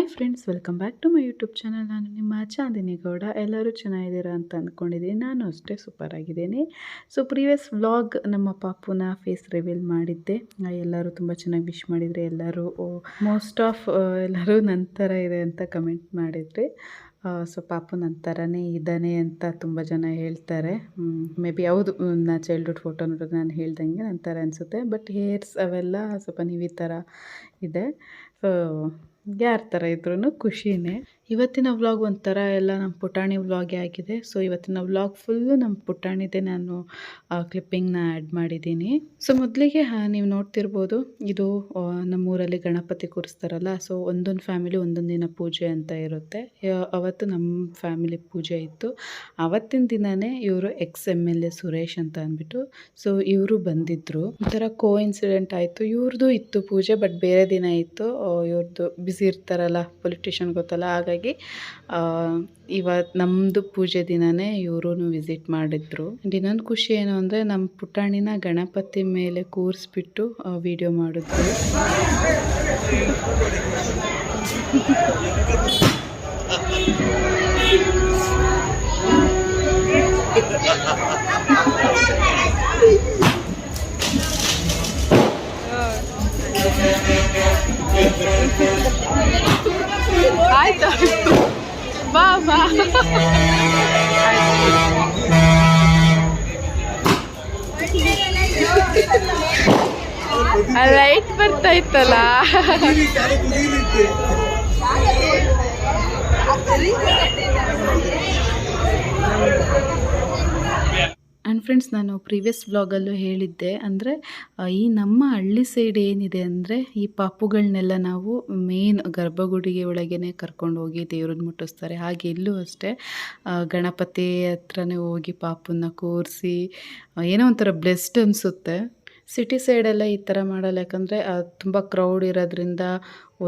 Hi friends, welcome back to my YouTube channel. ನಾನು ನಿಮ್ಮ ಚಾಂದಿನಿ ಗೌಡ. ಎಲ್ಲರೂ ಚೆನ್ನಾಗಿದ್ದೀರಾ ಅಂತ ಅಂದ್ಕೊಂಡಿದ್ದೀನಿ. ನಾನು ಅಷ್ಟೇ ಸೂಪರ್ ಆಗಿದ್ದೀನಿ. ಸೊ ಪ್ರೀವಿಯಸ್ ವ್ಲಾಗ್ ನಮ್ಮ ಪಾಪುನ ಫೇಸ್ ರಿವೀಲ್ ಮಾಡಿದ್ದೆ. ಎಲ್ಲರೂ ತುಂಬ ಚೆನ್ನಾಗಿ ವಿಶ್ ಮಾಡಿದರೆ. ಎಲ್ಲರೂ ಮೋಸ್ಟ್ ಆಫ್ ಎಲ್ಲರೂ ನನ್ನ ಥರ ಇದೆ ಅಂತ ಕಮೆಂಟ್ ಮಾಡಿದರೆ. ಸೊ ಪಾಪು ನನ್ನ ಥರನೇ ಇದ್ದಾನೆ ಅಂತ ತುಂಬ ಜನ ಹೇಳ್ತಾರೆ. ಮೇ ಬಿ ಹೌದು. ನನ್ನ ಚೈಲ್ಡ್ಹುಡ್ ಫೋಟೋ ನೋಡಿದ್ರೆ ನಾನು ಹೇಳ್ದಂಗೆ ನನ್ನ ಥರ ಅನಿಸುತ್ತೆ. ಬಟ್ ಹೇರ್ಸ್ ಅವೆಲ್ಲ ಸ್ವಲ್ಪ ನೀವು ಈ ಥರ ಇದೆ. ಸೊ ಯಾರ ಥರ ಇದ್ರೂ ಖುಷಿನೇ. ಇವತ್ತಿನ ವ್ಲಾಗ್ ಒಂಥರ ಎಲ್ಲ ನಮ್ಮ ಪುಟಾಣಿ ವ್ಲಾಗೇ ಆಗಿದೆ. ಸೊ ಇವತ್ತಿನ ವ್ಲಾಗ್ ಫುಲ್ಲು ನಮ್ಮ ಪುಟಾಣಿದೇ ನಾನು ಕ್ಲಿಪ್ಪಿಂಗ್ನ ಆ್ಯಡ್ ಮಾಡಿದ್ದೀನಿ. ಸೊ ಮೊದಲಿಗೆ ನೀವು ನೋಡ್ತಿರ್ಬೋದು, ಇದು ನಮ್ಮೂರಲ್ಲಿ ಗಣಪತಿ ಕೂರಿಸ್ತಾರಲ್ಲ ಸೊ ಒಂದೊಂದು ಫ್ಯಾಮಿಲಿ ಒಂದೊಂದು ದಿನ ಪೂಜೆ ಅಂತ ಇರುತ್ತೆ. ಅವತ್ತು ನಮ್ಮ ಫ್ಯಾಮಿಲಿ ಪೂಜೆ ಇತ್ತು. ಆವತ್ತಿನ ದಿನವೇ ಇವರು ex M L A Suresh ಅಂತ ಅಂದ್ಬಿಟ್ಟು ಸೊ ಇವರು ಬಂದಿದ್ದರು ಒಂಥರ ಕೋ ಇನ್ಸಿಡೆಂಟ್ ಆಯಿತು. ಇವ್ರದ್ದು ಇತ್ತು ಪೂಜೆ ಬಟ್ ಬೇರೆ ದಿನ ಇತ್ತು. ಇವ್ರದ್ದು ಬ್ಯುಸಿ ಇರ್ತಾರಲ್ಲ ಪೊಲಿಟಿಷಿಯನ್ ಗೊತ್ತಲ್ಲ, ಹಾಗಾಗಿ ಇವತ್ತು ನಮ್ಮದು ಪೂಜೆ ದಿನವೇ ಇವರು ವಿಸಿಟ್ ಮಾಡಿದ್ರು. ಆ್ಯಂಡ್ ಇನ್ನೊಂದು ಖುಷಿ ಏನು ಅಂದರೆ ನಮ್ಮ ಪುಟಾಣಿನ ಗಣಪತಿ ಮೇಲೆ ಕೂರಿಸ್ಬಿಟ್ಟು ವಿಡಿಯೋ ಮಾಡಿದ್ರು. ಲೈಟ್ ಬರ್ತಾ ಇತ್ತಲ್ಲ ಆ್ಯಂಡ್ ಫ್ರೆಂಡ್ಸ್ ನಾನು ಪ್ರೀವಿಯಸ್ ವ್ಲಾಗಲ್ಲೂ ಹೇಳಿದ್ದೆ, ಅಂದರೆ ಈ ನಮ್ಮ ಹಳ್ಳಿ ಸೈಡ್ ಏನಿದೆ ಅಂದರೆ, ಈ ಪಾಪುಗಳನ್ನೆಲ್ಲ ನಾವು ಮೇನ್ ಗರ್ಭಗುಡಿಗೆ ಒಳಗೇ ಕರ್ಕೊಂಡು ಹೋಗಿ ದೇವ್ರನ್ನ ಮುಟ್ಟಿಸ್ತಾರೆ. ಹಾಗೆ ಇಲ್ಲೂ ಅಷ್ಟೇ ಗಣಪತಿ ಹತ್ರನೇ ಹೋಗಿ ಪಾಪನ್ನ ಕೂರಿಸಿ ಏನೋ ಒಂಥರ ಬ್ಲೆಸ್ಡ್ ಅನಿಸುತ್ತೆ. ಸಿಟಿ ಸೈಡೆಲ್ಲ ಈ ಥರ ಮಾಡಲ್ಲ, ಯಾಕಂದರೆ ತುಂಬ ಕ್ರೌಡ್ ಇರೋದ್ರಿಂದ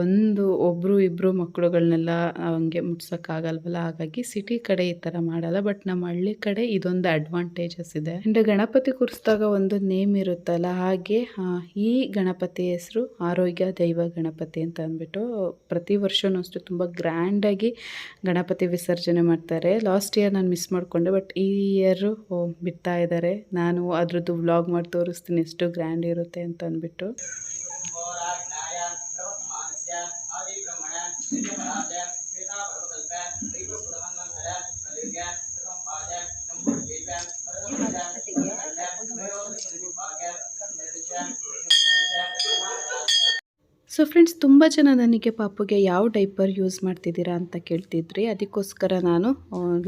ಒಂದು ಒಬ್ಬರು ಇಬ್ಬರು ಮಕ್ಕಳುಗಳನ್ನೆಲ್ಲ ಹಂಗೆ ಮುಟ್ಸೋಕ್ಕಾಗಲ್ವಲ್ಲ? ಹಾಗಾಗಿ ಸಿಟಿ ಕಡೆ ಈ ಥರ ಮಾಡಲ್ಲ. ಬಟ್ ನಮ್ಮ ಹಳ್ಳಿ ಕಡೆ ಇದೊಂದು ಅಡ್ವಾಂಟೇಜಸ್ ಇದೆ. ಅಂಡ್ ಗಣಪತಿ ಕೂರಿಸಿದಾಗ ಒಂದು ನೇಮ್ ಇರುತ್ತಲ್ಲ? ಹಾಗೆ ಈ ಗಣಪತಿ ಹೆಸರು ಆರೋಗ್ಯ ದೈವ ಗಣಪತಿ ಅಂತ ಅಂದ್ಬಿಟ್ಟು ಪ್ರತಿ ವರ್ಷವೂ ಅಷ್ಟು ತುಂಬ ಗ್ರ್ಯಾಂಡಾಗಿ ಗಣಪತಿ ವಿಸರ್ಜನೆ ಮಾಡ್ತಾರೆ. ಲಾಸ್ಟ್ ಇಯರ್ ನಾನು ಮಿಸ್ ಮಾಡಿಕೊಂಡೆ ಬಟ್ ಈ ಇಯರು ಬಿಡ್ತಾ ಇದ್ದಾರೆ. ನಾನು ಅದರದ್ದು ವ್ಲಾಗ್ ಮಾಡಿ ತೋರಿಸ್ತೀನಿ, ಎಷ್ಟು ಗ್ರ್ಯಾಂಡ್ ಇರುತ್ತೆ ಅಂತ ಅಂದ್ಬಿಟ್ಟು. ಸೊ ಫ್ರೆಂಡ್ಸ್ ತುಂಬ ಜನ ನನಗೆ ಪಾಪುಗೆ ಯಾವ ಡೈಪರ್ ಯೂಸ್ ಮಾಡ್ತಿದ್ದೀರಾ ಅಂತ ಕೇಳ್ತಿದ್ರಿ. ಅದಕ್ಕೋಸ್ಕರ ನಾನು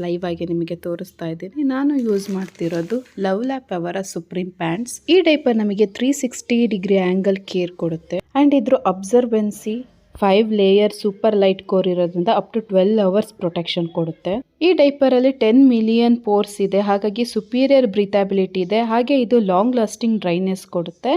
ಲೈವ್ ಆಗಿ ನಿಮಗೆ ತೋರಿಸ್ತಾ ಇದ್ದೀನಿ. ನಾನು ಯೂಸ್ ಮಾಡ್ತಿರೋದು ಲವ್ ಲ್ಯಾಪ್ ಅವರ ಸುಪ್ರೀಂ ಪ್ಯಾಂಟ್ಸ್. ಈ ಡೈಪರ್ ನಮಗೆ three sixty degree angle care ಕೊಡುತ್ತೆ. ಆ್ಯಂಡ್ ಇದ್ರ absorbency five layer super light core ಇರೋದ್ರಿಂದ up to twelve hours protection ಕೊಡುತ್ತೆ. ಈ ಡೈಪರಲ್ಲಿ ಟೆನ್ ಮಿಲಿಯನ್ ಪೋರ್ಸ್ ಇದೆ. ಹಾಗಾಗಿ ಸುಪೀರಿಯರ್ ಬ್ರೀತಾಬಿಲಿಟಿ ಇದೆ. ಹಾಗೆ ಇದು ಲಾಂಗ್ ಲಾಸ್ಟಿಂಗ್ ಡ್ರೈನೆಸ್ ಕೊಡುತ್ತೆ.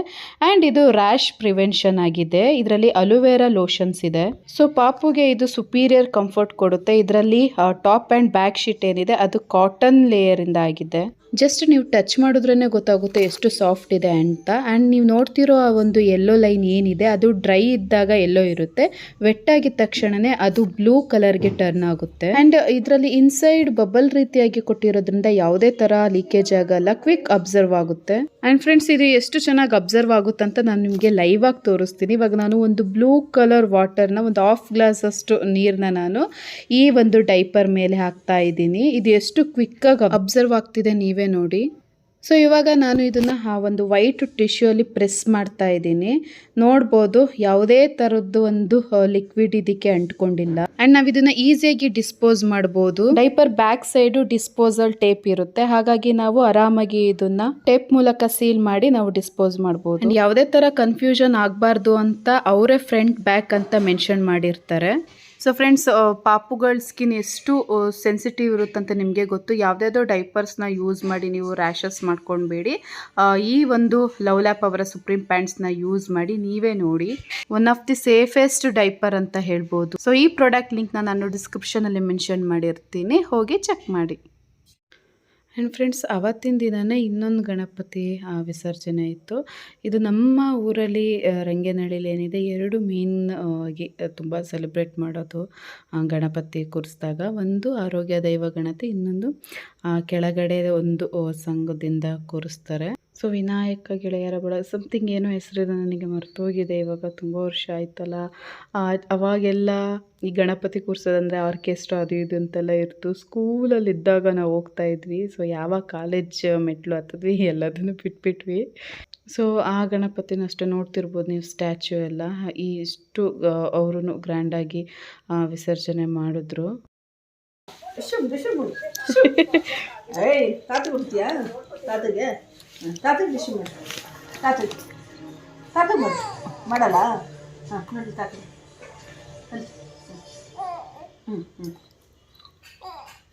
ಆ್ಯಂಡ್ ಇದು ರ್ಯಾಶ್ ಪ್ರಿವೆನ್ಷನ್ ಆಗಿದೆ. ಇದರಲ್ಲಿ ಅಲೋವೆರಾ ಲೋಷನ್ಸ್ ಇದೆ. ಸೊ ಪಾಪುಗೆ ಇದು ಸುಪೀರಿಯರ್ ಕಂಫರ್ಟ್ ಕೊಡುತ್ತೆ. ಇದರಲ್ಲಿ ಟಾಪ್ ಆ್ಯಂಡ್ ಬ್ಯಾಕ್ ಶೀಟ್ ಏನಿದೆ, ಅದು ಕಾಟನ್ ಲೇಯರ್ ಇಂದ ಆಗಿದೆ. ಜಸ್ಟ್ ನೀವು ಟಚ್ ಮಾಡಿದ್ರೇ ಗೊತ್ತಾಗುತ್ತೆ ಎಷ್ಟು ಸಾಫ್ಟ್ ಇದೆ ಅಂತ. ಆ್ಯಂಡ್ ನೀವು ನೋಡ್ತಿರೋ ಆ ಒಂದು ಎಲ್ಲೋ ಲೈನ್ ಏನಿದೆ, ಅದು ಡ್ರೈ ಇದ್ದಾಗ ಎಲ್ಲೋ ಇರುತ್ತೆ. ವೆಟ್ ಆಗಿದ ತಕ್ಷಣನೇ ಅದು ಬ್ಲೂ ಕಲರ್ಗೆ ಟರ್ನ್ ಆಗುತ್ತೆ. ಆ್ಯಂಡ್ ಇದರಲ್ಲಿ ಇನ್ಸೈಡ್ ಬಬಲ್ ರೀತಿಯಾಗಿ ಕೊಟ್ಟಿರೋದ್ರಿಂದ ಯಾವುದೇ ತರ ಲೀಕೇಜ್ ಆಗಲ್ಲ. ಕ್ವಿಕ್ ಅಬ್ಸರ್ವ್ ಆಗುತ್ತೆ. ಆ್ಯಂಡ್ ಫ್ರೆಂಡ್ಸ್ ಇದು ಎಷ್ಟು ಚೆನ್ನಾಗಿ ಅಬ್ಸರ್ವ್ ಆಗುತ್ತೆ ಅಂತ ನಾನು ನಿಮಗೆ ಲೈವ್ ಆಗಿ ತೋರಿಸ್ತೀನಿ. ಇವಾಗ ನಾನು ಒಂದು ಬ್ಲೂ ಕಲರ್ ವಾಟರ್ನ ಒಂದು ಹಾಫ್ ಗ್ಲಾಸ್ ಅಷ್ಟು ನೀರನ್ನ ನಾನು ಈ ಒಂದು ಡೈಪರ್ ಮೇಲೆ ಹಾಕ್ತಾ ಇದ್ದೀನಿ. ಇದು ಎಷ್ಟು ಕ್ವಿಕ್ಕಾಗಿ ಅಬ್ಸರ್ವ್ ಆಗ್ತಿದೆ ನೀವೇ ನೋಡಿ. ಸೊ ಇವಾಗ ನಾನು ಇದನ್ನು ಆ ಒಂದು ವೈಟ್ ಟಿಶ್ಯೂ ಅಲ್ಲಿ ಪ್ರೆಸ್ ಮಾಡ್ತಾ ಇದ್ದೀನಿ. ನೋಡ್ಬೋದು ಯಾವುದೇ ಥರದ್ದು ಒಂದು ಲಿಕ್ವಿಡ್ ಇದಕ್ಕೆ ಅಂಟ್ಕೊಂಡಿಲ್ಲ. ಆ್ಯಂಡ್ ನಾವು ಇದನ್ನ ಈಸಿಯಾಗಿ ಡಿಸ್ಪೋಸ್ ಮಾಡ್ಬೋದು. Diaper back side disposal tape ಇರುತ್ತೆ. ಹಾಗಾಗಿ ನಾವು ಆರಾಮಾಗಿ ಇದನ್ನ ಟೇಪ್ ಮೂಲಕ ಸೀಲ್ ಮಾಡಿ ನಾವು ಡಿಸ್ಪೋಸ್ ಮಾಡ್ಬೋದು. ಆ್ಯಂಡ್ ಯಾವುದೇ ಥರ ಕನ್ಫ್ಯೂಷನ್ ಆಗಬಾರ್ದು ಅಂತ ಅವರೇ ಫ್ರಂಟ್ ಬ್ಯಾಕ್ ಅಂತ ಮೆನ್ಷನ್ ಮಾಡಿರ್ತಾರೆ. ಸೊ ಫ್ರೆಂಡ್ಸ್ ಪಾಪುಗಳ ಸ್ಕಿನ್ ಎಷ್ಟು ಸೆನ್ಸಿಟಿವ್ ಇರುತ್ತಂತ ನಿಮಗೆ ಗೊತ್ತು. ಯಾವುದ್ಯಾವುದೋ ಡೈಪರ್ಸ್ನ ಯೂಸ್ ಮಾಡಿ ನೀವು ರ್ಯಾಷಸ್ ಮಾಡ್ಕೊಳ್ಬೇಡಿ ಈ ಒಂದು ಲವ್ ಲ್ಯಾಪ್ ಅವರ ಸುಪ್ರೀಂ ಪ್ಯಾಂಟ್ಸ್ನ ಯೂಸ್ ಮಾಡಿ ನೀವೇ ನೋಡಿ. One of the safest diaper ಅಂತ ಹೇಳ್ಬೋದು. ಸೊ ಈ ಪ್ರಾಡಕ್ಟ್ ಲಿಂಕ್ನ ನಾನು ಡಿಸ್ಕ್ರಿಪ್ಷನಲ್ಲಿ ಮೆನ್ಷನ್ ಮಾಡಿರ್ತೀನಿ. ಹೋಗಿ ಚೆಕ್ ಮಾಡಿ. ಆ್ಯಂಡ್ ಫ್ರೆಂಡ್ಸ್ ಅವತ್ತಿನ ದಿನವೇ ಇನ್ನೊಂದು ಗಣಪತಿ ವಿಸರ್ಜನೆ ಇತ್ತು. ಇದು ನಮ್ಮ ಊರಲ್ಲಿ ರಂಗೇನಹಳ್ಳಿಲಿ ಏನಿದೆ, ಎರಡು ಮೇನ್ ಆಗಿ ತುಂಬ ಸೆಲೆಬ್ರೇಟ್ ಮಾಡೋದು ಗಣಪತಿ ಕೂರಿಸಿದಾಗ. ಒಂದು ಆರೋಗ್ಯ ದೈವ ಗಣತಿ, ಇನ್ನೊಂದು ಕೆಳಗಡೆ ಒಂದು ಸಂಘದಿಂದ ಕೂರಿಸ್ತಾರೆ. ಸೊ ವಿನಾಯಕ ಗೆಳೆಯರ ಬಳ ಸಮಥಿಂಗ್ ಏನೋ ಹೆಸರಿದೆ ನನಗೆ ಮರ್ತೋಗಿದೆ ಇವಾಗ, ತುಂಬ ವರ್ಷ ಆಯ್ತಲ್ಲ. ಅವಾಗೆಲ್ಲ ಈ ಗಣಪತಿ ಕೂರ್ಸೋದಂದರೆ ಆರ್ಕೆಸ್ಟ್ರಾ ಅದು ಇದು ಅಂತೆಲ್ಲ ಇರ್ತು. ಸ್ಕೂಲಲ್ಲಿ ಇದ್ದಾಗ ನಾವು ಹೋಗ್ತಾ ಇದ್ವಿ. ಸೊ ಯಾವಾಗ ಕಾಲೇಜ್, ಮೆಟ್ಲು ಹತ್ತಿದ್ವಿ, ಎಲ್ಲದನ್ನು ಬಿಟ್ಬಿಟ್ವಿ. ಸೊ ಆ ಗಣಪತಿನ ಅಷ್ಟೇ ನೋಡ್ತಿರ್ಬೋದು ನೀವು, ಸ್ಟ್ಯಾಚ್ಯೂ ಎಲ್ಲ. ಇಷ್ಟು ಅವರು ಗ್ರ್ಯಾಂಡಾಗಿ ವಿಸರ್ಜನೆ ಮಾಡಿದ್ರು. ತಾತ ತಾತ ಬಿಡ್ತೀಯಾ ತಾತಗೆ ಹ್ಮ್, ತಾತಗೆ ದುಶ್ಮ್ ಮಾಡು. ತಾತಗೆ ತಾತ ಮಾಡು. ಮಾಡಲ್ಲ? ಹಾಂ ನೋಡಿ ತಾತ ಅಲ್ಲಿ. ಹ್ಞೂ ಹ್ಞೂ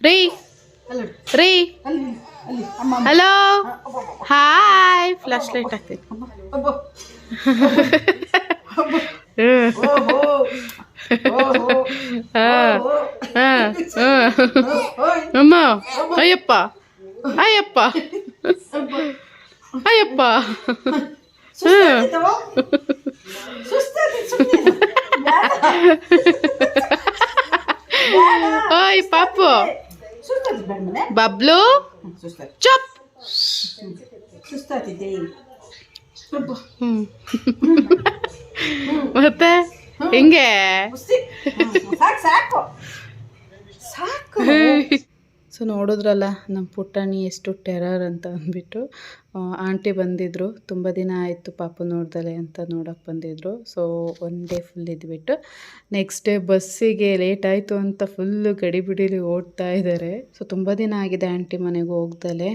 ರೀ. ಅಲ್ಲಿ ರೀ. ಅಲ್ಲಿ ಅಲ್ಲಿ. ಅಮ್ಮ ಅಮ್ಮ. ಹಲೋ ಆ, ಅಬ್ಬ, ಅಬ್ಬ, ಹಾಯ್ ಫ್ಲಾಶ್ ಲೈಟ್ ಹಾಕ್ತೀನಿ. ಅಬ್ಬ, ಅಬ್ಬ. ಹ್ಮ್. ಓಹೋ. ಓಹೋ. ಹಾ, ಓಹೋ. ಹಾ, ಹಾ. ಓಯ್ ಅಮ್ಮ. ಅಯ್ಯಪ್ಪ. ಅಯ್ಯಪ್ಪ. ಅಯ್ಯಪ್ಪ ಸುಸ್ತಾಗ್ತಿತ್ತವ? ಸುಸ್ತಾಗ್ತಿತ್ತು ಸುಮ್ನೆ. ಓಯ್ ಪಾಪು ಸುಸ್ತಾಗ್ತಿತ್ತು ಬೇಡ ಮನೆ ಬಬ್ಲು ಹ್ಮ್, ಸುಸ್ತಾಗ್ತಿತ್ತು ಚಪ್ ಸುಸ್ತಾಗ್ತಿದ್ದೆ ಅಬ್ಬ, ಹ್ಮ್ ಮತ್ತೆ ಹಿಂಗೆ ಕುಸ್ತಿ. ಹ್ಮ್, ಸಾಕು ಸಾಕು ಸಾಕು ಸೊ ನೋಡಿದ್ರಲ್ಲ ನಮ್ಮ ಪುಟ್ಟಣಿ ಎಷ್ಟು ಟೆರರ್ ಅಂತ ಅಂದ್ಬಿಟ್ಟು ಆಂಟಿ ಬಂದಿದ್ದರು ತುಂಬ ದಿನ ಆಯಿತು ಪಾಪು ನೋಡ್ದಲೆ ಅಂತ ನೋಡೋಕೆ ಬಂದಿದ್ದರು ಸೊ ಒನ್ ಡೇ ಫುಲ್ ಇದ್ಬಿಟ್ಟು ನೆಕ್ಸ್ಟ್ ಡೇ ಬಸ್ಸಿಗೆ ಲೇಟ್ ಆಯಿತು ಅಂತ ಫುಲ್ಲು ಗಡಿಬಿಡಿಲಿ ಓಡ್ತಾ ಇದ್ದಾರೆ ಸೊ ತುಂಬ ದಿನ ಆಗಿದೆ ಆಂಟಿ ಮನೆಗೆ ಹೋಗ್ದಲೆ.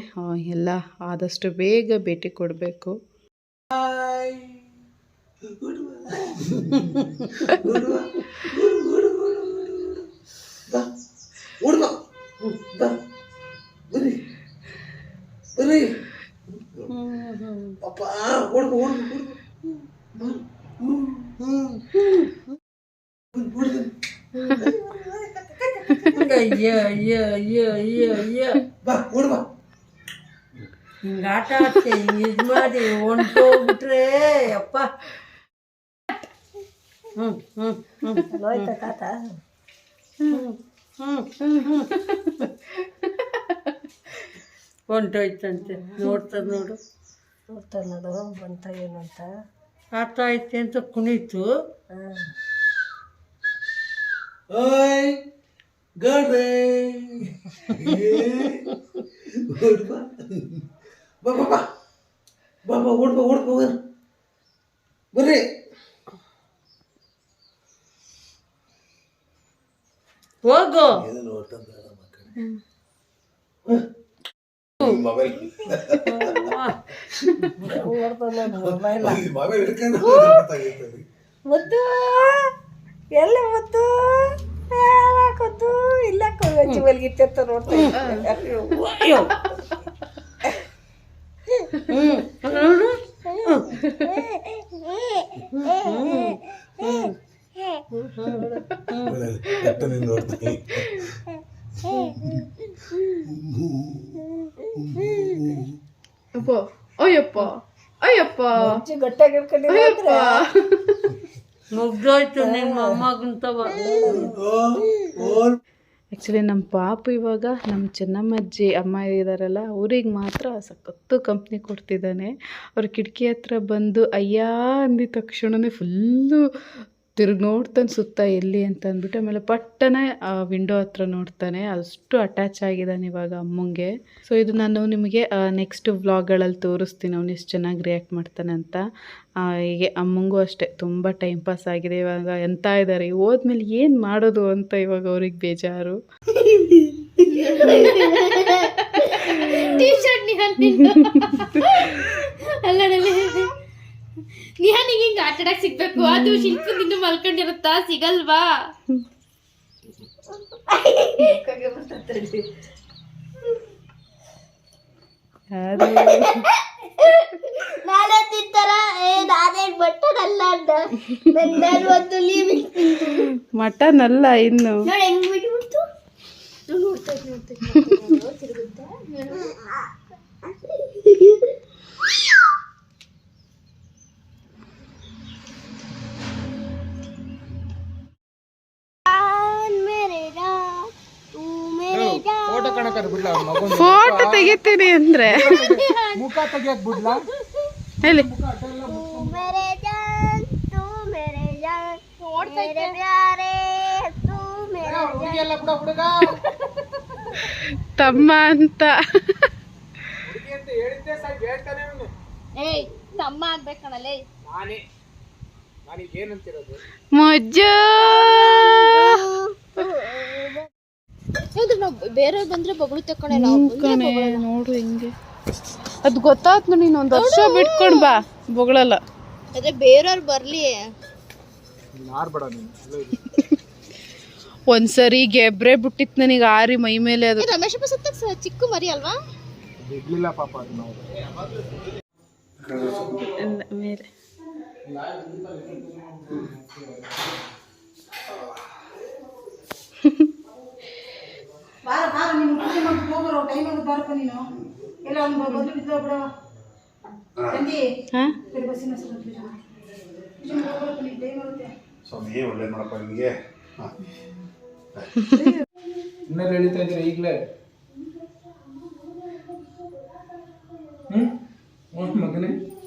ಎಲ್ಲ ಆದಷ್ಟು ಬೇಗ ಭೇಟಿ ಕೊಡಬೇಕು. ಅಯ್ಯೋ ಅಯ್ಯೋ ಅಯ್ಯೋ ಅಯ್ಯೋ ಬಾ ಹಿಂಗೆ ಆಟ ಆಡ್ತೆ ಹಿಂಗೆ ಇದು ಮಾಡಿ ಹೊಂಟೋಗ್ಬಿಟ್ರೆ ಅಪ್ಪ. ಹ್ಞೂ ಹ್ಞೂ ಹ್ಞೂ ಹೋಯ್ತಾ ತಾತ? ಹ್ಞೂ ಹ್ಞೂ ಹೊಂಟೋಯ್ತಂತೆ ನೋಡ್ತದ ನೋಡು. ನೋಡ್ತಾರೆ ನೋಡು ಬಂತ ಏನು ಅಂತ. ಆಟ ಐತೆ ಅಂತ ಕುಣೀತು. ಓಯ್. ಗಡ್ರೆ ಓಡ್ಬಾ ಬಾ ಬಾ ಬಾ ಬಾ ಬಾ ಓಡ್ಬಾ ಓಡ್ಬಾ ಬರ್ರಿ ಹೋಗು ಮೊಬೈಲ್ ಮೊಬೈಲ್ ಹಿಡ್ಕೊಂಡು ಗೊತ್ತಾಗೈತೆ ಮುದ್ದು ಎಲ್ಲ ಮುದ್ದು ಕೂತು ಇಲ್ಲ ಮಲಗಿತ್ತ ನೋಡ್ತಾ ಅಯ್ಯಪ್ಪ ಅಯ್ಯಪ್ಪ ಗಟ್ಟಾಗಿ ಮುಗ್ದೋಯ್ತು ನಿಮ್ಮ ಅಮ್ಮಗಂತ ಆ್ಯಕ್ಚುಲಿ ನಮ್ಮ ಪಾಪು ಇವಾಗ ನಮ್ಮ ಚೆನ್ನಮ್ಮಜ್ಜಿ ಅಮ್ಮ ಇದ್ದಾರಲ್ಲ ಅವ್ರಿಗೆ ಮಾತ್ರ ಸಖತ್ತು ಕಂಪ್ನಿ ಕೊಡ್ತಿದ್ದಾನೆ. ಅವ್ರ ಕಿಟಕಿ ಹತ್ರ ಬಂದು ಅಯ್ಯ ಅಂದಿದ ತಕ್ಷಣವೇ ಫುಲ್ಲು ತಿರುಗಿ ನೋಡ್ತಾನೆ ಸುತ್ತ ಎಲ್ಲಿ ಅಂತ ಅಂದ್ಬಿಟ್ಟು ಆಮೇಲೆ ಪಟ್ಟನೆ ವಿಂಡೋ ಹತ್ರ ನೋಡ್ತಾನೆ. ಅಷ್ಟು ಅಟ್ಯಾಚ್ ಆಗಿದ್ದಾನೆ ಇವಾಗ ಅಮ್ಮಂಗೆ. ಸೊ ಇದು ನಾನು ನಿಮಗೆ ನೆಕ್ಸ್ಟ್ ವ್ಲಾಗ್ಗಳಲ್ಲಿ ತೋರಿಸ್ತೀನಿ. ಅವ್ನು ಎಷ್ಟು ಚೆನ್ನಾಗಿ ರಿಯಾಕ್ಟ್ ಮಾಡ್ತಾನೆ ಅಂತ. ಆ, ಹೀಗೆ ಅಮ್ಮಂಗೂ ಅಷ್ಟೇ. ತುಂಬ ಟೈಮ್ ಪಾಸ್ ಆಗಿದೆ ಇವಾಗ. ಎಂತ ಇದ್ದಾರೆ ಹೋದ್ಮೇಲೆ ಏನು ಮಾಡೋದು ಅಂತ ಇವಾಗ ಅವ್ರಿಗೆ ಬೇಜಾರು. ಅಲ್ಲ ನಿಹಾನಿಗೆ ಹಿಂಗ ಆಟ ಆಡಕ್ ಸಿಗ್ಬೇಕು. ಅದು ಶಿಲ್ಪ ನಿನ್ನ ಮಲ್ಕೊಂಡಿರುತ್ತಾ? ಸಿಗಲ್ವಾ? ನಾಳೆ ತಿಂತಾರ? ಏ ನಾನೇನ್ ನಾನು ಒಂದು ಮಟನ್ ಅಲ್ಲ ಇನ್ನು. ನೋಡಿ ಹೆಂಗ್ ಬಿಟ್ಬಿಡ್ತು ನೋಡ್ತಾ ನೋಡ್ತಾ ತಿರುಗುತ್ತಾ? ಫೋಟೋ ತೆಗಿತೀನಿ ಅಂದ್ರೆ. ಮುಖ ತೆಗಿಯಕ್ ಬಿಡ್ಲ? ಹೇಳಿ. ತಮ್ಮ ಅಂತ. ತಮ್ಮ ಆಗ್ಬೇಕಣಲೇ ಮಜ್ಜ. ಹೌದು ನಾವು ಬೇರೆಯವ್ರು ಬಂದ್ರೆ ಬಗಳು ತಕೊಂಡಲ್ಲ ಕಣೆ ನೋಡು ಹಿಂಗೆ. ಅದು ಗೊತ್ತಾಯ್ತು ನೀನು ಒಂದು ವರ್ಷ ಬಿಟ್ಕೊಂಡು ಬಾ ಬೊಗಳಲ್ಲ. ಅದೇ ಬೇರೆಯವ್ರು ಬರ್ಲಿ. ಒಂದ್ಸರಿ ಗೆಬ್ರೆ ಬಿಟ್ಟಿತ್ತು ನನಗೆ ಆರಿ ಮೈ ಮೇಲೆ ಅದು. ರಮೇಶ್ ರಮೇಶಪ್ಪ ಸುತ್ತ ಸ- ಚಿಕ್ಕ ಮರಿ ಅಲ್ವಾ? ಅದು ಪಾಪ ಮೇಲೆ ಬಾರ ಬಾರ ನೀನು ಪೂಜೆ ಮಾಡಿ ಹೋಗ್ಬರೋ ಟೈಮ್ ಆಗುತ್ತೆ ಬಾರಪ್ಪ ನೀನು ಎಲ್ಲ ಒಂದು ಬಂದು ಬಿದ್ದು ಬಿಡ ಸಂಜೆ ಹಾ ಬೇರೆ ಬಸ್ಸಿನ ಹೆಸರು ಪೂಜೆ ಮಾಡಿ ಪೂಜೆ ಮಾಡಿ ಹೋಗ್ಬರಪ್ಪ ನೀನು ಟೈಮ್ ಆಗುತ್ತೆ ಸ್ವಾಮಿ ಒಳ್ಳೆ ಮಾಡಪ್ಪ ನಿಮಗೆ ಇನ್ನೆಲ್ಲ ಎಳಿತಾ ಇದ್ದೀರಾ ಈಗಲೇ ಹ್ಮ್ ಹ್ಮ್ ಮಗನೇ ಈಗ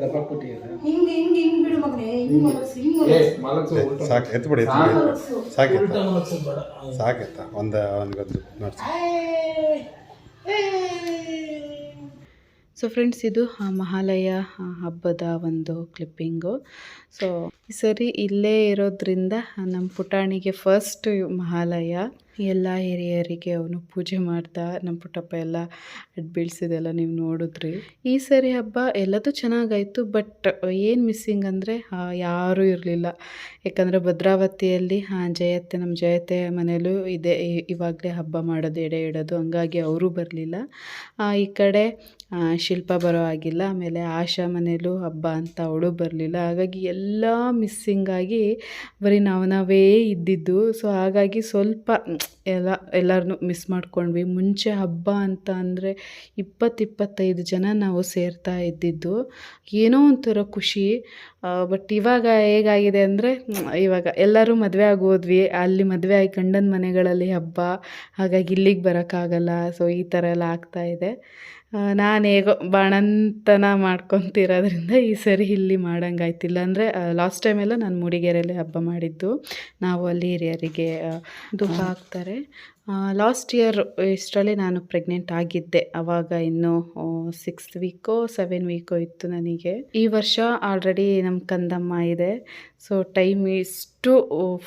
ದಪ್ಪ ಕೊಟ್ಟಿಯಲ್ಲ ಹಿಂಗೆ ಹಿಂಗೆ ಹಿಂಗೆ ಬಿಡು ಮಗನೇ ಹಿಂಗೆ ಮಲಗಿಸು ಹಿಂಗೆ ಏ ಮಲಗ್ಸು. ಉಲ್ಟಾ ಸಾಕು ಎತ್ಬಿಡಿ ಸಾಕೆತ್ತ ಉಲ್ಟಾ ಮಲಗ್ಸೋದು ಬೇಡ. ಸಾಕೆತ್ತ ಒಂದು ಒಂದೊಂದು ಮಾಡ್ಸಿ ಸೊ ಫ್ರೆಂಡ್ಸ್ ಇದು ಆ ಮಹಾಲಯ ಆ, ಹಬ್ಬದ ಒಂದು ಕ್ಲಿಪ್ಪಿಂಗು ಸೊ ಈ ಸರಿ ಇಲ್ಲೇ ಇರೋದ್ರಿಂದ ನಮ್ಮ ಪುಟಾಣಿಗೆ ಫಸ್ಟ್ ಮಹಾಲಯ. ಎಲ್ಲ ಹಿರಿಯರಿಗೆ ಅವನು ಪೂಜೆ ಮಾಡ್ತಾ, ನಮ್ಮ ಪುಟ್ಟಪ್ಪ ಎಲ್ಲ ಬೀಳ್ಸಿದೆಲ್ಲ ನೀವು ನೋಡಿದ್ರಿ. ಈ ಸರಿ ಹಬ್ಬ ಎಲ್ಲದೂ ಚೆನ್ನಾಗಾಯಿತು, ಬಟ್ ಏನು ಮಿಸ್ಸಿಂಗ್ ಅಂದರೆ ಯಾರೂ ಇರಲಿಲ್ಲ. ಯಾಕಂದರೆ ಭದ್ರಾವತಿಯಲ್ಲಿ ಹಾಂ ಜಯತ್ತೆ ನಮ್ಮ ಜಯತೆ ಮನೇಲೂ ಇದೆ ಇವಾಗಲೇ ಹಬ್ಬ ಮಾಡೋದು, ಎಡೆ ಇಡೋದು, ಹಂಗಾಗಿ ಅವರು ಬರಲಿಲ್ಲ. ಈ ಕಡೆ ಶಿಲ್ಪ ಬರೋ ಆಗಿಲ್ಲ ಆಮೇಲೆ ಆಶಾ ಮನೇಲೂ ಹಬ್ಬ ಅಂತ ಅವಳು ಬರಲಿಲ್ಲ. ಹಾಗಾಗಿ ಎಲ್ಲ ಮಿಸ್ಸಿಂಗಾಗಿ ಬರೀ ನಾವು ನಾವೇ ಇದ್ದಿದ್ದು. ಸೊ ಹಾಗಾಗಿ ಸ್ವಲ್ಪ ಎಲ್ಲ ಎಲ್ಲರನ್ನೂ ಮಿಸ್ ಮಾಡ್ಕೊಂಡ್ವಿ. ಮುಂಚೆ ಹಬ್ಬ ಅಂತ ಅಂದರೆ ಇಪ್ಪತ್ತು ಇಪ್ಪತ್ತೈದು ಜನ ನಾವು ಸೇರ್ತಾ ಇದ್ದಿದ್ದು. ಏನೋ ಒಂಥರ ಖುಷಿ. ಬಟ್ ಇವಾಗ ಹೇಗಾಗಿದೆ ಅಂದರೆ, ಇವಾಗ ಎಲ್ಲರೂ ಮದುವೆ ಆಗೋದ್ವಿ. ಅಲ್ಲಿ ಮದುವೆ ಆಗಿ ಗಂಡನ ಮನೆಗಳಲ್ಲಿ ಹಬ್ಬ. ಹಾಗಾಗಿ ಇಲ್ಲಿಗೆ ಬರೋಕ್ಕಾಗಲ್ಲ. ಸೊ ಈ ಥರ ಎಲ್ಲ ಆಗ್ತಾಯಿದೆ ನಾನು ಹೇಗೋ ಬಾಣಂತನ ಮಾಡ್ಕೊತಿರೋದ್ರಿಂದ ಈ ಸರಿ ಇಲ್ಲಿ ಮಾಡೋಂಗಾಯ್ತಿಲ್ಲ. ಅಂದರೆ ಲಾಸ್ಟ್ ಟೈಮೆಲ್ಲ ನಾನು ಮೂಡಿಗೆರೆಯಲ್ಲಿ ಹಬ್ಬ ಮಾಡಿದ್ದು. ನಾವು ಅಲ್ಲಿ ಹಿರಿಯರಿಗೆ ದುಃಖ ಹಾಕ್ತಾರೆ. ಲಾಸ್ಟ್ ಇಯರ್ ಇಷ್ಟರಲ್ಲಿ ನಾನು ಪ್ರೆಗ್ನೆಂಟ್ ಆಗಿದ್ದೆ. ಅವಾಗ ಇನ್ನು ಸಿಕ್ಸ್ತ್ ವೀಕೋ ಸೆವೆನ್ ವೀಕೋ ಇತ್ತು ನನಗೆ. ಈ ವರ್ಷ ಆಲ್ರೆಡಿ ನಮ್ಮ ಕಂದಮ್ಮ ಇದೆ. ಸೊ ಟೈಮ್ ಇಷ್ಟು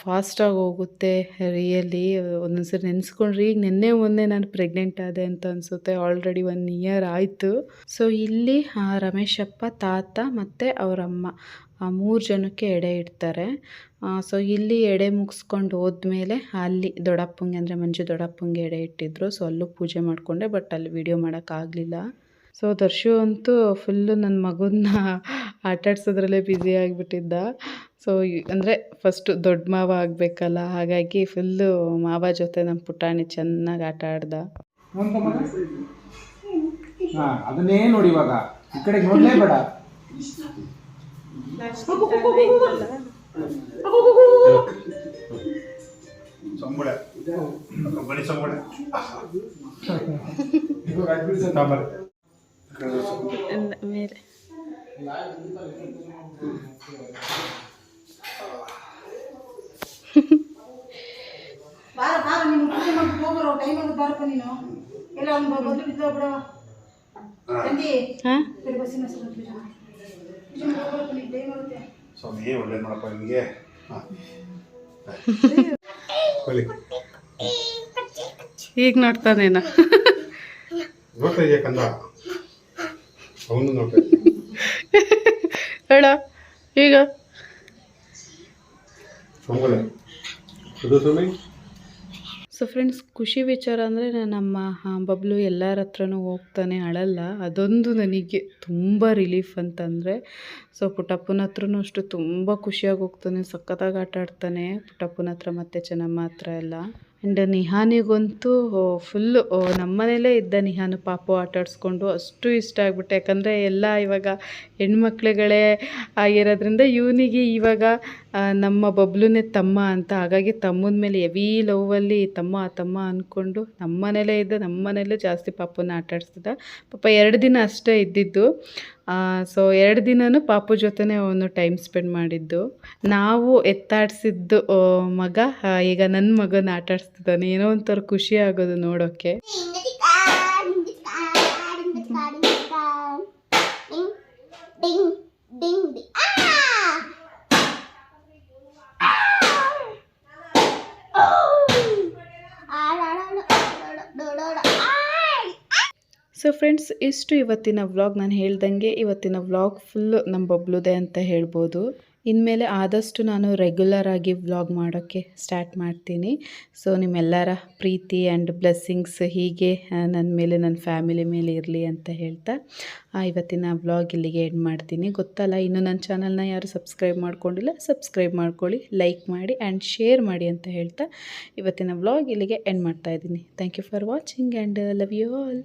ಫಾಸ್ಟಾಗಿ ಹೋಗುತ್ತೆ. ರಿಯಲಿ ಒಂದೊಂದ್ಸರಿ ನೆನೆಸ್ಕೊಂಡ್ರಿ ಈಗ ನಿನ್ನೆ ಮೊನ್ನೆ ನಾನು ಪ್ರೆಗ್ನೆಂಟ್ ಆದೆ ಅಂತ ಅನಿಸುತ್ತೆ. ಆಲ್ರೆಡಿ ಒನ್ ಇಯರ್ ಆಯಿತು. ಸೊ ಇಲ್ಲಿ ರಮೇಶಪ್ಪ, ತಾತ ಮತ್ತು ಅವರಮ್ಮ ಮೂರು ಜನಕ್ಕೆ ಎಡೆ ಇಡ್ತಾರೆ. ಸೊ ಇಲ್ಲಿ ಎಡೆ ಮುಗಿಸ್ಕೊಂಡು ಹೋದ್ಮೇಲೆ ಅಲ್ಲಿ ದೊಡ್ಡಪ್ಪಂಗೆ ಅಂದರೆ ಮಂಜು ದೊಡ್ಡಪ್ಪಂಗೆ ಎಡೆ ಇಟ್ಟಿದ್ರು. ಸೊ ಅಲ್ಲೂ ಪೂಜೆ ಮಾಡಿಕೊಂಡೆ ಬಟ್ ಅಲ್ಲಿ ವೀಡಿಯೋ ಮಾಡೋಕ್ಕಾಗಲಿಲ್ಲ ಸೊ ದರ್ಶು ಅಂತೂ ಫುಲ್ಲು ನನ್ನ ಮಗನ್ನ ಆಟಾಡ್ಸೋದ್ರಲ್ಲೇ ಬ್ಯುಸಿ ಆಗಿಬಿಟ್ಟಿದ್ದ. ಸೊ ಅಂದರೆ ಫಸ್ಟು ದೊಡ್ಡ ಮಾವ ಆಗಬೇಕಲ್ಲ ಹಾಗಾಗಿ ಫುಲ್ಲು ಮಾವ ಜೊತೆ ನಮ್ಮ ಪುಟಾಣಿ ಚೆನ್ನಾಗಿ ಆಟ ಆಡ್ದ. ಅದನ್ನೇ ನೋಡಿ ಇವಾಗ. ಈ ಕಡೆ ನೋಡ್ಲೇಬೇಡ. ಸಂಬಳ ಬಳಿ ಸಂಬಳ ಇವಾಗ ಅಡ್ ಬೀಳ್ಸೋದು. ಸಾಂಬಾರು ಮೇಲೆ ಬಾರ ಬಾರ ನೀನು ಪೂಜೆ ಮಾಡಿ ಹೋಗ್ಬರೋ ಟೈಮ್ ಆಗುತ್ತೆ ಬಾರಪ್ಪ ನೀನು ಎಲ್ಲ ಒಂದು ಬಂದು ಬಿದ್ದು ಬಿಡ ಸಂಜೆ ಹಾಂ ಬೇರೆ ಬಸ್ಸಿನ ಹೆಸರು ಪೂಜೆ ಮಾಡಿ ಪೂಜೆ ಮಾಡಿ ಹೋಗ್ಬರಪ್ಪ ನೀನು ಟೈಮ್ ಆಗುತ್ತೆ ಸ್ವಾಮಿ ಒಳ್ಳೆ ಮಾಡಪ್ಪ ನಿಮಗೆ. ಈಗ ನೋಡ್ತಾನೇನ ನೋಡ್ತಾ ಇದೆಯಾ ಕಂದ? ಅವನು ನೋಡ್ತಾ ಹೇಳ ಈಗ? ಸೊ ಫ್ರೆಂಡ್ಸ್ ಖುಷಿ ವಿಚಾರ ಅಂದರೆ ನಮ್ಮ ಬಬ್ಲು ಎಲ್ಲರ ಹತ್ರನೂ ಹೋಗ್ತಾನೆ ಅಳಲ್ಲ. ಅದೊಂದು ನನಗೆ ತುಂಬ ರಿಲೀಫ್ ಅಂತಂದರೆ ಸೊ ಪುಟ್ಟಪ್ಪನ ಹತ್ರನೂ ಅಷ್ಟು ತುಂಬ ಖುಷಿಯಾಗಿ ಹೋಗ್ತಾನೆ, ಸಖತ್ತಾಗಿ ಆಟ ಆಡ್ತಾನೆ ಪುಟ್ಟಪ್ಪನ ಹತ್ರ ಮತ್ತು ಚೆನ್ನಮ್ಮ ಹತ್ರ ಎಲ್ಲ. ಆ್ಯಂಡ್ ನಿಹಾನಿಗಂತೂ ಫುಲ್ಲು ನಮ್ಮನೇಲೇ ಇದ್ದ ನಿಹಾನು ಪಾಪು ಆಟಾಡಿಸ್ಕೊಂಡು ಅಷ್ಟು ಇಷ್ಟ ಆಗ್ಬಿಟ್ಟೆ. ಯಾಕಂದರೆ ಎಲ್ಲ ಇವಾಗ ಹೆಣ್ಮಕ್ಳುಗಳೇ ಆಗಿರೋದ್ರಿಂದ ಇವನಿಗೆ ಇವಾಗ ನಮ್ಮ ಬಬ್ಲುನೇ ತಮ್ಮ ಅಂತ. ಹಾಗಾಗಿ ತಮ್ಮನ ಮೇಲೆ ಎವಿ ಲವ್ವಲ್ಲಿ ತಮ್ಮ ತಮ್ಮ ಅಂದ್ಕೊಂಡು ನಮ್ಮನೇಲೇ ಇದ್ದ, ನಮ್ಮನೇಲೇ ಮನೇಲೂ ಜಾಸ್ತಿ ಪಾಪುನ ಆಟಾಡಿಸ್ತಿದ್ದ ಪಾಪ ಎರಡು ದಿನ ಅಷ್ಟೇ ಇದ್ದಿದ್ದು. ಸೊ ಎರಡು ದಿನವೂ ಪಾಪು ಜೊತೆನೇ ಅವನು ಟೈಮ್ ಸ್ಪೆಂಡ್ ಮಾಡಿದ್ದು ನಾವು ಎತ್ತಾಡಿಸಿದ್ದು ಮಗ ಈಗ ನನ್ನ ಮಗನ ಆಟಾಡಿಸ್ತಿದ್ದಾನೆ ಏನೋ ಒಂಥರ ಖುಷಿ ಆಗೋದು ನೋಡೋಕ್ಕೆ ಸೊ ಫ್ರೆಂಡ್ಸ್ ಇಷ್ಟು ಇವತ್ತಿನ ವ್ಲಾಗ್ ನಾನು ಹೇಳ್ದಂಗೆ ಇವತ್ತಿನ ವ್ಲಾಗ್ ಫುಲ್ ನಮ್ಮ ಬಬ್ಲುದೆ ಅಂತ ಹೇಳ್ಬೋದು. ಇನ್ಮೇಲೆ ಆದಷ್ಟು ನಾನು ರೆಗ್ಯುಲರ್ ಆಗಿ ವ್ಲಾಗ್ ಮಾಡೋಕ್ಕೆ ಸ್ಟಾರ್ಟ್ ಮಾಡ್ತೀನಿ. ಸೊ ನಿಮ್ಮೆಲ್ಲರ ಪ್ರೀತಿ ಆ್ಯಂಡ್ ಬ್ಲೆಸ್ಸಿಂಗ್ಸ್ ಹೀಗೆ ನನ್ನ ಮೇಲೆ ನನ್ನ ಫ್ಯಾಮಿಲಿ ಮೇಲೆ ಇರಲಿ ಅಂತ ಹೇಳ್ತಾ ಇವತ್ತಿನ ವ್ಲಾಗ್ ಇಲ್ಲಿಗೆ ಎಂಡ್ ಮಾಡ್ತೀನಿ. ಗೊತ್ತಲ್ಲ, ಇನ್ನು ನನ್ನ ಚಾನಲ್ನ ಯಾರು ಸಬ್ಸ್ಕ್ರೈಬ್ ಮಾಡ್ಕೊಂಡಿಲ್ಲ ಸಬ್ಸ್ಕ್ರೈಬ್ ಮಾಡ್ಕೊಳ್ಳಿ ಲೈಕ್ ಮಾಡಿ ಆ್ಯಂಡ್ ಶೇರ್ ಮಾಡಿ ಅಂತ ಹೇಳ್ತಾ, ಇವತ್ತಿನ ವ್ಲಾಗ್ ಇಲ್ಲಿಗೆ ಎಂಡ್ ಮಾಡ್ತಾಯಿದ್ದೀನಿ thank you for watching and love you all